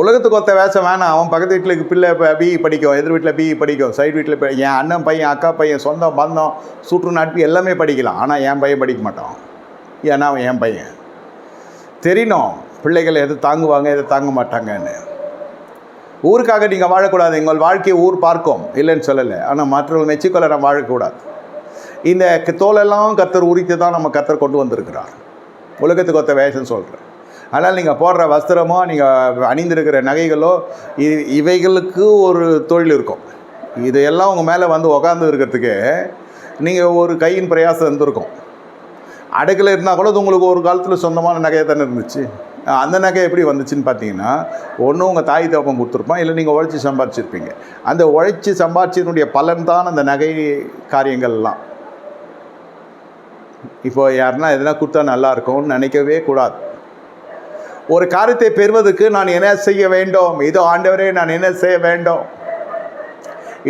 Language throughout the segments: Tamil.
உலகத்துக்கு ஒத்த வேஷம் வேணாம். அவன் பக்கத்து வீட்டில் பிள்ளை இப்போ பிஇ படிக்கும். எதிர் வீட்டில் பிஇ படிக்கும். சைடு வீட்டில் என் அண்ணன் பையன் அக்கா பையன் சொந்தம் பந்தம் சுற்று நட்பு எல்லாமே படிக்கலாம். ஆனால் என் பையன் படிக்க மாட்டான். ஏன்னா அவன் என் பையன். தெரியணும் பிள்ளைகள் எது தாங்குவாங்க எதை தாங்க மாட்டாங்கன்னு. ஊருக்காக நீங்கள் வாழக்கூடாது. எங்கள் வாழ்க்கையை ஊர் பார்க்கும். இல்லைன்னு சொல்லலை. ஆனால் மற்றவர்கள் மெச்சிக்கொள்ள நம்ம வாழக்கூடாது. இந்த தோலெல்லாம் கத்தர் உரித்து தான் நம்ம கத்தர் கொண்டு வந்திருக்கிறார். உலகத்துக்கு ஒத்த வேஷம் சொல்கிறேன் ஆனால் நீங்கள் போடுற வஸ்திரமோ நீங்கள் அணிந்திருக்கிற நகைகளோ இது இவைகளுக்கு ஒரு தொழில் இருக்கும். இதையெல்லாம் உங்கள் மேலே வந்து உக்காந்து இருக்கிறதுக்கு நீங்கள் ஒரு கையின் பிரயாசம் இருந்திருக்கும். அடுக்கில் இருந்தால் கூட அது உங்களுக்கு ஒரு காலத்தில் சொந்தமான நகையை தானே இருந்துச்சு. அந்த நகை எப்படி வந்துச்சுன்னு பார்த்தீங்கன்னா ஒன்று உங்கள் தாய் தப்பம் கொடுத்துருப்பான் இல்லை நீங்கள் உழைச்சி சம்பாரிச்சிருப்பீங்க. அந்த உழைச்சி சம்பாரிச்சதுனுடைய பலன் தான் அந்த நகை காரியங்கள்லாம். இப்போ யாருன்னா எதனா கொடுத்தா நல்லாயிருக்கும்னு நினைக்கவே கூடாது. ஒரு காரியத்தை பெறுவதற்கு நான் என்ன செய்ய வேண்டும்? இதோ ஆண்டவரே நான் என்ன செய்ய வேண்டும்?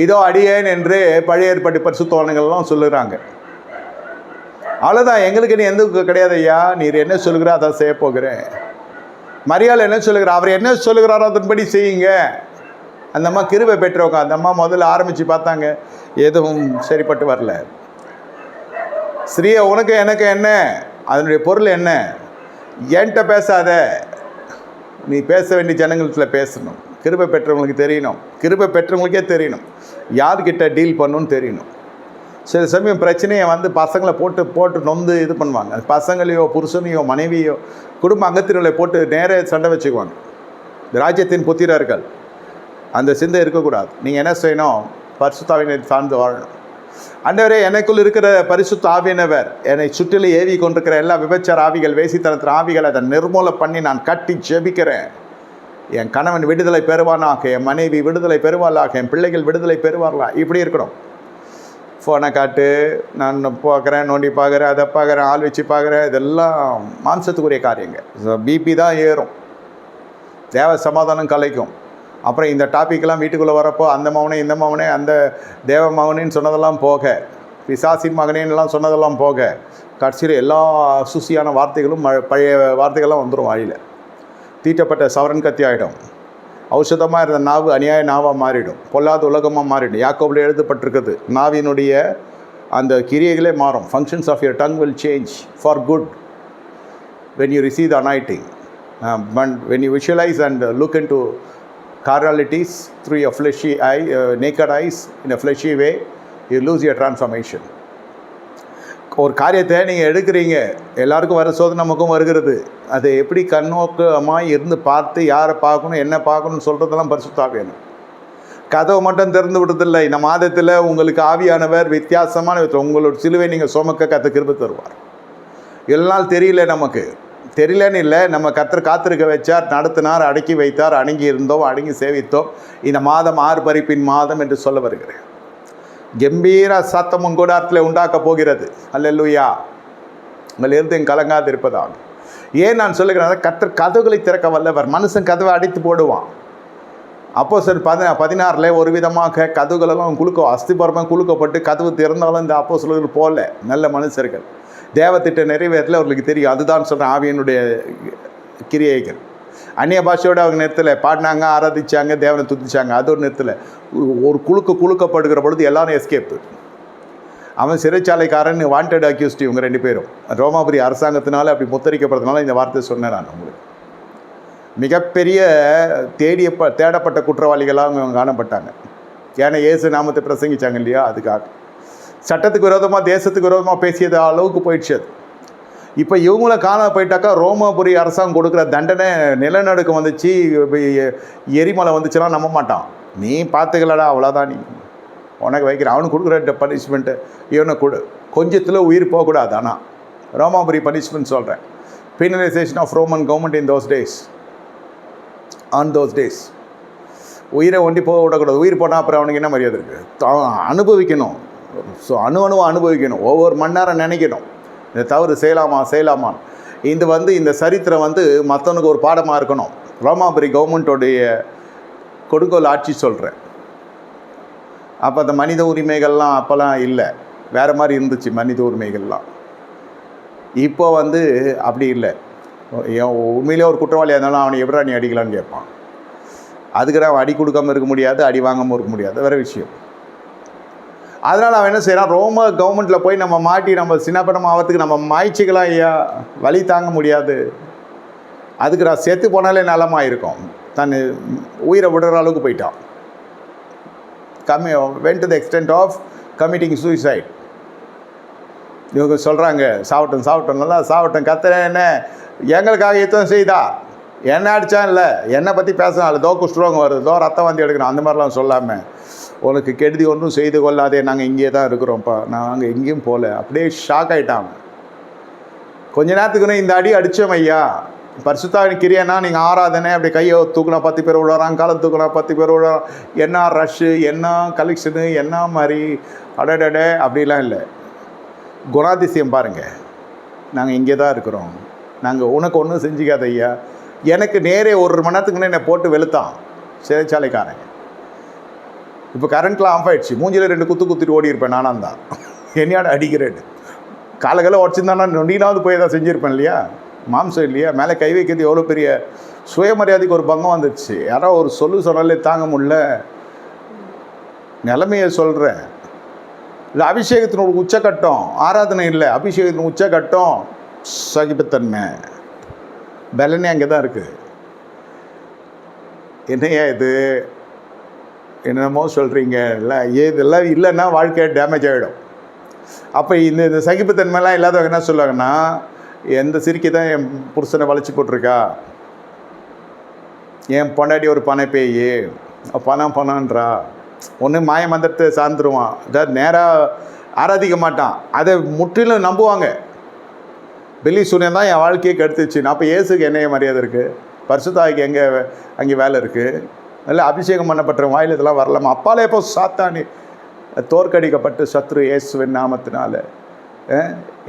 இதோ அடியேன் என்று பழைய ஏற்பாட்டு பரிசுத்தோழங்கள்லாம் சொல்லுறாங்க. அவ்வளோதான் எங்களுக்கு நீ எந்த கிடையாது ஐயா. நீர் என்ன சொல்லுகிறா அதான் செய்ய போகிறேன். மரியாதை என்ன சொல்லுகிறார் அவர் என்ன சொல்லுகிறாரோ அதன்படி செய்யுங்க. அந்த அம்மா கிருபை பெற்றவங்க. அந்த அம்மா முதல்ல ஆரம்பித்து பார்த்தாங்க. எதுவும் சரிப்பட்டு வரல. ஸ்ரீய உனக்கு எனக்கு என்ன? அதனுடைய பொருள் என்ன? என்கிட்ட பேசாத. நீ பேச வேண்டிய ஜனங்கள்கிட்ட பேசணும். கிருபை பெற்றவங்களுக்கு தெரியணும். கிருபை பெற்றவங்களுக்கே தெரியணும். யார்கிட்ட டீல் பண்ணணும்னு தெரியணும். சில சமயம் பிரச்சனையை வந்து பசங்களை போட்டு போட்டு நொந்து இது பண்ணுவாங்க. பசங்களையோ புருஷனையோ மனைவியோ குடும்ப அங்கத்தினர்களை போட்டு நேரே சண்டை வச்சுக்குவாங்க. ராஜ்யத்தின் புத்திரர்கள். அந்த சிந்தை இருக்கக்கூடாது. நீங்கள் என்ன செய்யணும்? பரிசுத்தாவினை சார்ந்து வாழணும். அண்டவரே எனக்குள் இருக்கிற பரிசுத்த ஆவியினவர் என்னை சுற்றிலும் ஏவி கொண்டிருக்கிற எல்லா விபச்சார ஆவிகள் வேசித்தனத்தின் ஆவிகளை அதை நிர்மூலம் பண்ணி நான் கட்டி ஜெபிக்கிறேன். என் கணவன் விடுதலை பெறுவானாக என் மனைவி விடுதலை பெறுவாளாக என் பிள்ளைகள் விடுதலை பெறுவார்களா? இப்படி இருக்கணும். ஃபோனை காட்டு நான் பார்க்குறேன் நோண்டி பார்க்குறேன் அதை பார்க்குறேன் ஆள் வச்சு பார்க்குறேன். இதெல்லாம் மாம்சத்துக்குரிய காரியங்க. பிபி தான் ஏறும். தேவ சமாதானம் கலைக்கும். அப்புறம் இந்த டாப்பிக்கெல்லாம் வீட்டுக்குள்ளே வரப்போ அந்த மகனே இந்த மகனே அந்த தேவ மகனேன்னு சொன்னதெல்லாம் போக பிசாசின் மகனேன்னெல்லாம் சொன்னதெல்லாம் போக கடைசியில் எல்லா சுசியான வார்த்தைகளும் ம- பழைய வார்த்தைகள்லாம் வந்துடும் வழியில் தீட்டப்பட்ட சவரன் கத்தி ஆகிடும் ஔஷதமாக இருந்த நாவு அநியாய நாவாக மாறிடும். பொல்லாத உலகமாக மாறிடும். யாக்கோபில் எழுதப்பட்டிருக்குது நாவினுடைய அந்த கிரியைகளே மாறும். Functions of your tongue will change for good when you receive the anointing Um, when you visualise and look into carnalities through your fleshy eye, uh, naked eyes, in a fleshy way, you lose your transformation. ஒரு காரியத்தை நீங்கள் எடுக்கிறீங்க எல்லாருக்கும் வர சோதனை நமக்கும் வருகிறது. அதை எப்படி கண்ணோக்கமாக இருந்து பார்த்து யாரை பார்க்கணும் என்ன பார்க்கணும்னு சொல்கிறதெல்லாம் பரிசுத்தா வேணும். கதவை மட்டும் திறந்து விடுறதில்லை இந்த மாதத்தில் உங்களுக்கு ஆவியானவர் வித்தியாசமான உங்களோட சிலுவை நீங்கள் சுமக்க கற்று கிருபை தருவார். எல்லாம் தெரியல நமக்கு. தெரியலன்னு இல்லை. நம்ம கத்தர் காத்திருக்க வச்சார் நடத்தினார் அடக்கி வைத்தார் அணுங்கி இருந்தோம் அடங்கி சேவித்தோம். இந்த மாதம் ஆறு பறிப்பின் மாதம் என்று சொல்ல வருகிறேன். கம்பீர சத்தமும் கூடாரத்தில் உண்டாக்கப் போகிறது. அல்லல்லுயா உங்கள் இருதயம் கலங்காது இருப்பதாக. ஏன் நான் சொல்லுகிறேன்? கத்தர் கதவுகளை திறக்க வல்லவர். மனுஷன் கதவை அடித்து போடுவான். அப்போ சார் பதினா பதினாறில் ஒரு விதமாக கதவுகளெல்லாம் குலுக்க அஸ்திபரமாக குலுக்கப்பட்டு கதவு திறந்தாலும் இந்த அப்போ சொல்லுகள் போகல நல்ல மனுஷர்கள். தேவத்திட்ட நிறைவேறல அவர்களுக்கு தெரியும். அதுதான் சொல்கிறேன் ஆவியனுடைய கிரியைகள். அந்நிய பாஷையோடு அவங்க நிறுத்தலை பாடினாங்க ஆராதிச்சாங்க தேவனை துதிச்சாங்க. அது ஒரு நிறுத்தலை ஒரு குலுக்கு குழுக்கப்படுகிற பொழுது எல்லாரும் எஸ்கேப்பு அவன் சிறைச்சாலைக்காரன் வாண்டட் அக்யூஸ்ட் இவங்க ரெண்டு பேரும். ரோமாபுரி அரசாங்கத்தினால அப்படி முத்தரிக்கப்படுறதுனால இந்த வார்த்தை சொன்னேன் நான் உங்களுக்கு. மிகப்பெரிய தேடிய தேடப்பட்ட குற்றவாளிகளாக அவங்க காணப்பட்டாங்க. ஏன்னா இயேசு நாமத்தை பிரசங்கிச்சாங்க இல்லையா? அதுக்காக. சட்டத்துக்கு விரோதமாக தேசத்துக்கு விரோதமாக பேசியது அளவுக்கு போயிடுச்சு அது. இப்போ இவங்கள காண போயிட்டாக்கா ரோமாபுரி அரசாங்கம் கொடுக்குற தண்டனை நிலநடுக்கம் வந்துச்சு எரிமலை வந்துச்சுன்னா நம்ப மாட்டான். நீ பார்த்துக்கலடா அவ்வளோதான் நீ. உனக்கு வைக்கிற அவனுக்கு கொடுக்குற பனிஷ்மெண்ட்டு இவனை கொடு. கொஞ்சத்தில் உயிர் போகக்கூடாது ஆனால் ரோமாபுரி பனிஷ்மெண்ட் சொல்கிறேன் penalisation of Roman government in those days on those days உயிரை ஒண்டி போக விடக்கூடாது உயிர் போனால் அப்புறம் அவனுக்கு என்ன மரியாதை இருக்குது அனுபவிக்கணும். ஸோ அணு அணுவை அனுபவிக்கணும். ஒவ்வொரு மணி நேரம் நினைக்கணும். இந்த தவறு செய்யலாமா? செய்யலாமான்னு. இது வந்து இந்த சரித்திரம் வந்து மற்றவனுக்கு ஒரு பாடமாக இருக்கணும். ரோமாபுரி கவர்மெண்ட்டோடைய கொடுங்கோல் ஆட்சி சொல்கிறேன் அப்போ அந்த மனித உரிமைகள்லாம் அப்போல்லாம் இல்லை. வேறு மாதிரி இருந்துச்சு மனித உரிமைகள்லாம். இப்போ வந்து அப்படி இல்லை. என் உண்மையிலே ஒரு குற்றவாளியாக இருந்தாலும் அவனை எப்படா நீ அடிக்கலான்னு கேட்பான். அதுக்கு அவன் அடி கொடுக்காம இருக்க முடியாது அடி வாங்காமல் இருக்க முடியாது. வேறு விஷயம். அதனால் அவன் என்ன செய்கிறான் ரோம கவர்மெண்ட்டில் போய் நம்ம மாட்டி நம்ம சின்னப்படம் ஆகிறதுக்கு நம்ம மாய்ச்சிக்கலாம் ஐயா வழி தாங்க முடியாது. அதுக்கு நான் செத்து போனாலே நலமாக இருக்கும் தன் உயிரை விடுற அளவுக்கு போயிட்டான். கம்மி when to the extent of committing suicide இவங்க சொல்கிறாங்க சாவட்டும் சாவட்டும் நல்லா சாவட்டும். கத்துறேன் என்ன? எங்களுக்காக யுத்தம் செய்தா? என்ன அடித்தான் இல்லை. என்னை பற்றி பேசினால தோ குஷ்டரோகம் வருது. தோ ரத்தம் வந்து எடுக்கணும். அந்த மாதிரிலாம் சொல்லாமல் உனக்கு கெடுதி ஒன்றும் செய்து கொள்ளாதே. நாங்கள் இங்கே தான் இருக்கிறோம்ப்பா. நாங்கள் எங்கேயும் போகல. அப்படியே ஷாக் ஆகிட்டாங்க கொஞ்ச நேரத்துக்குன்னு இந்த அடி அடித்தோம் ஐயா. பரிசுத்தாவின் கிரியனா நீங்கள் ஆராதனை. அப்படி கையை தூக்கினா பத்து பேர் விழுறான் காலை தூக்கினா பத்து பேர் விழுறாங்க என்ன ரஷ்ஷு என்ன கலெக்ஷனு என்ன மாதிரி? அடடடே. அப்படிலாம் இல்லை. குணாதிசயம் பாருங்கள் நாங்கள் இங்கே தான் இருக்கிறோம். நாங்கள் உனக்கு ஒன்றும் செஞ்சுக்காத ஐயா. எனக்கு நேரே ஒரு மணி நேரத்துக்கு முன்னே என்னை போட்டு வெளுத்தான். சிறைச்சாலைக்காரன் இப்போ கரண்ட்லாம் ஆஃப் ஆயிடுச்சு. மூஞ்சில் ரெண்டு குத்து குத்திட்டு ஓடி இருப்பேன் நானாக தான். என்னையாட அடிக்கிறேன் காலகாலம் உடச்சிருந்தானா நொண்டினாவது போய் தான் செஞ்சுருப்பேன் இல்லையா? மாம்சம் இல்லையா? மேலே கை வைக்கிறது எவ்வளோ பெரிய சுயமரியாதைக்கு ஒரு பங்கம் வந்துடுச்சு. யாரோ ஒரு சொல்லு சொன்னாலே தாங்க முடில நிலைமையை சொல்கிறேன் இல்லை அபிஷேகத்தினோட ஒரு உச்சக்கட்டம் ஆராதனை இல்லை அபிஷேகத்தின் உச்சக்கட்டம் சகிப்புத்தன்மை. பலனே அங்கே தான் இருக்குது என்னையா இது? என்னென்னமோ சொல்கிறீங்க இல்லை இதெல்லாம் இல்லைன்னா வாழ்க்கை டேமேஜ் ஆகிடும் அப்போ இந்த இந்த சகிப்புத்தன்மைலாம் இல்லாதவங்க என்ன சொல்லுவாங்கன்னா எந்த சிரிக்கி தான் என் புருஷனை வளைச்சி போட்டிருக்கா? என் பொண்டாடி ஒரு பனை பேய். பணம் பணன்றா ஒன்று மாய மந்திரத்தை சார்ந்துருவான். அதாவது நேராக ஆராதிக்க மாட்டான். அதை முற்றிலும் நம்புவாங்க. பெல்லி சூரியன் தான் என் வாழ்க்கையை கெடுத்துச்சு. நான் அப்போ இயேசுக்கு என்னைய மரியாதை இருக்குது பரிசுத்தாய்க்கு எங்கே அங்கே வேலை இருக்குது இல்லை அபிஷேகம் பண்ணப்பட்ட வாயில் இதெல்லாம் வரலாமா? அப்பாலே எப்போ சாத்தானி. தோற்கடிக்கப்பட்டு சத்ரு இயேசுவின் நாமத்தினால.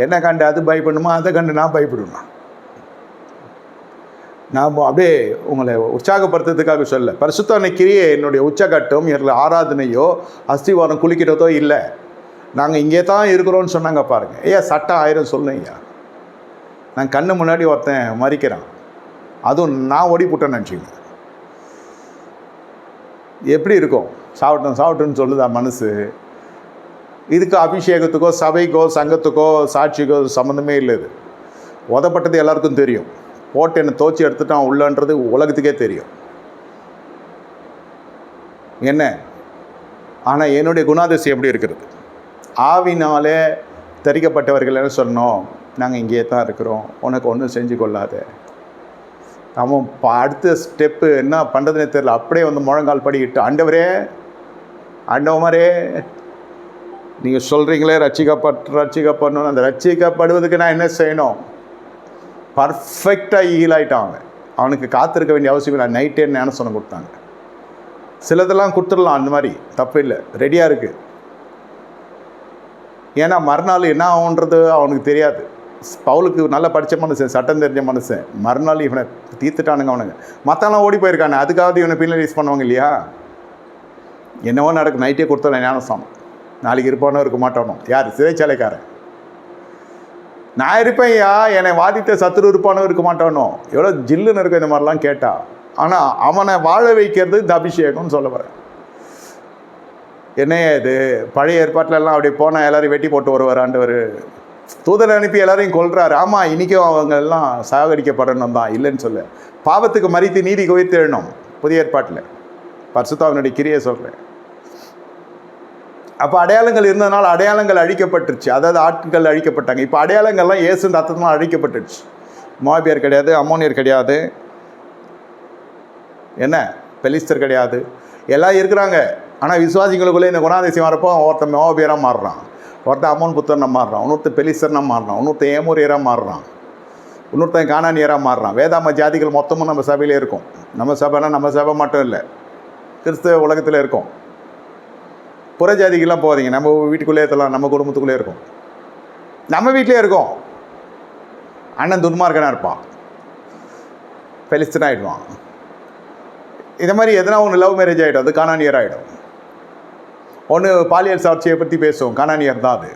என்ன கண்டு அது பயப்படணுமா அதை கண்டு நான் பயப்படுமா? நாம் அப்படியே உங்களை உற்சாகப்படுத்துறதுக்காக சொல்ல. பரிசுத்தான கிரியை என்னுடைய உச்சகட்டம் என்னுடைய ஆராதனையோ அஸ்திவாரம் குளிக்கிறதோ இல்லை. நாங்கள் இங்கே தான் இருக்கிறோன்னு சொன்னாங்க பாருங்கள் ஐயா சட்டம் ஆயிரம் சொல்லுங்க ஐயா. நான் கண்ணு முன்னாடி ஒருத்தன் மறிக்கிறான். அதுவும் நான் ஓடி போட்டேன்னு நினச்சிங்க எப்படி இருக்கும்? சாப்பிட்டோம் சாப்பிட்டோன்னு சொல்லுதா மனசு? இதுக்கு அபிஷேகத்துக்கோ சபைக்கோ சங்கத்துக்கோ சாட்சிக்கோ சம்மந்தமே இல்லை இது. உதப்பட்டது எல்லாருக்கும் தெரியும். போட்டு என்னை தோச்சி எடுத்துட்டான் உள்ளன்றது உலகத்துக்கே தெரியும். என்ன? ஆனால் என்னுடைய குணாதிசயம் எப்படி இருக்கிறது? ஆவினாலே தெரிக்கப்பட்டவர்கள் என்ன சொன்னோம் நாங்கள் இங்கேயே தான் இருக்கிறோம். உனக்கு ஒன்றும் செஞ்சு கொள்ளாத. அவன் இப்போ அடுத்த ஸ்டெப்பு என்ன பண்ணுறதுனே தெரில அப்படியே வந்து முழங்கால் படிக்கிட்டு ஆண்டவரே ஆண்டவமாரே நீங்கள் சொல்கிறீங்களே ரட்சிக்கப்பட்டு ரட்சிக்கப்படணும் அந்த ரட்சிக்கப்படுவதுக்கு நான் என்ன செய்யணும்? பர்ஃபெக்டாக ஹீல் ஆகிட்டான் அவன். அவனுக்கு காத்திருக்க வேண்டிய அவசியம் இல்லை. நைட்டே ஞானசனம் கொடுத்தாங்க. சிலதெல்லாம் கொடுத்துடலாம். அந்த மாதிரி தப்பு இல்லை. ரெடியாக இருக்குது ஏன்னா மறுநாள் என்ன ஆகுன்றது அவனுக்கு தெரியாது. பவுலுக்கு நல்லா படித்த மனுஷன் சட்டம் தெரிஞ்ச மனுஷன். மறுநாள் இவனை தீர்த்துட்டானுங்க அவனுங்க. மற்றெல்லாம் ஓடி போயிருக்கானே அதுக்காவது இவனை பீனலைஸ் பண்ணுவாங்க இல்லையா? என்னவோ நடக்கும். நைட்டே கொடுத்தோம் ஞானசாமம் நாளைக்கு இருப்பானோ இருக்க மாட்டானோ? யார்? சிறைச்சாலைக்காரன். நான் இருப்பேன்யா என்னை வாதித்த சத்துரு இருப்பானோ இருக்க மாட்டானோ? எவ்வளோ ஜில்லுன்னு இருக்கும் இந்த மாதிரிலாம் கேட்டா. ஆனால் அவனை வாழ வைக்கிறது இந்த அபிஷேகம்னு சொல்ல வரேன். என்னையா இது? பழைய ஏற்பாட்டிலலாம் அப்படி போனால் எல்லோரும் வெட்டி போட்டு வருவார் ஆண்டவர். தூதர் அனுப்பி எல்லாரையும் கொல்றாரு. ஆமாம் இன்றைக்கும் அவங்க எல்லாம் சாகடிக்கப்படணும் தான். இல்லைன்னு சொல்ல. பாவத்துக்கு மறித்து நீதி குவித்து எழணும் புதிய ஏற்பாட்டில். பர்சுத்தாவினுடைய கிரியை சொல்கிறேன் அப்போ அடையாளங்கள் இருந்ததுனால அடையாளங்கள் அழிக்கப்பட்டுருச்சு. அதாவது ஆட்கள் அழிக்கப்பட்டாங்க. இப்போ அடையாளங்கள்லாம் இயேசு தத்தமாக அழிக்கப்பட்டுருச்சு. மோபியர் கிடையாது அம்மோனியர் கிடையாது. என்ன? பெலிஸ்தர் கிடையாது. எல்லாம் இருக்கிறாங்க. ஆனால் விசுவாசிகளுக்குள்ளே இந்த குணாதிசயம் வரப்போ ஒருத்தன் மோபியராக மாறுறான். ஒருத்தன் அமௌன் புத்தனை மாறுறான் இன்னொருத்தன் பெலிஸ்தர்னா மாறுறான் இன்னொருத்தன் ஏமூரியராக மாறுறான் இன்னொருத்தன் காணானியராக மாறுறான். வேதாம ஜாதிகள் மொத்தமும் நம்ம சபையிலே இருக்கும். நம்ம சபைனா நம்ம சபை மட்டும் இல்லை கிறிஸ்தவ உலகத்தில் இருக்கும். புற ஜாதிகள்லாம் போகாதீங்க நம்ம வீட்டுக்குள்ளே இருக்கலாம் நம்ம குடும்பத்துக்குள்ளே இருக்கும். நம்ம வீட்டிலே இருக்கோம். அண்ணன் துன்மார்க்கனாக இருப்பான். பெலிஸ்தன் ஆகிடுவான் இந்த மாதிரி எதனா ஒன்று லவ் மேரேஜ் ஆகிடும் அது காணானியர் ஆகிடும் ஒன்று பாலியல் சாட்சியை பற்றி பேசுவோம். காணானியர் தான் அது.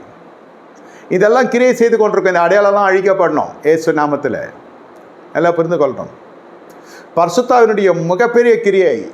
இதெல்லாம் கிரியை செய்து கொண்டிருக்கும் இந்த அடையாளம்லாம் அழிக்கப்படணும். ஏசு நாமத்தில். எல்லாம் புரிந்து கொள்ளணும். பர்சுத்தாவினுடைய மிகப்பெரிய கிரியை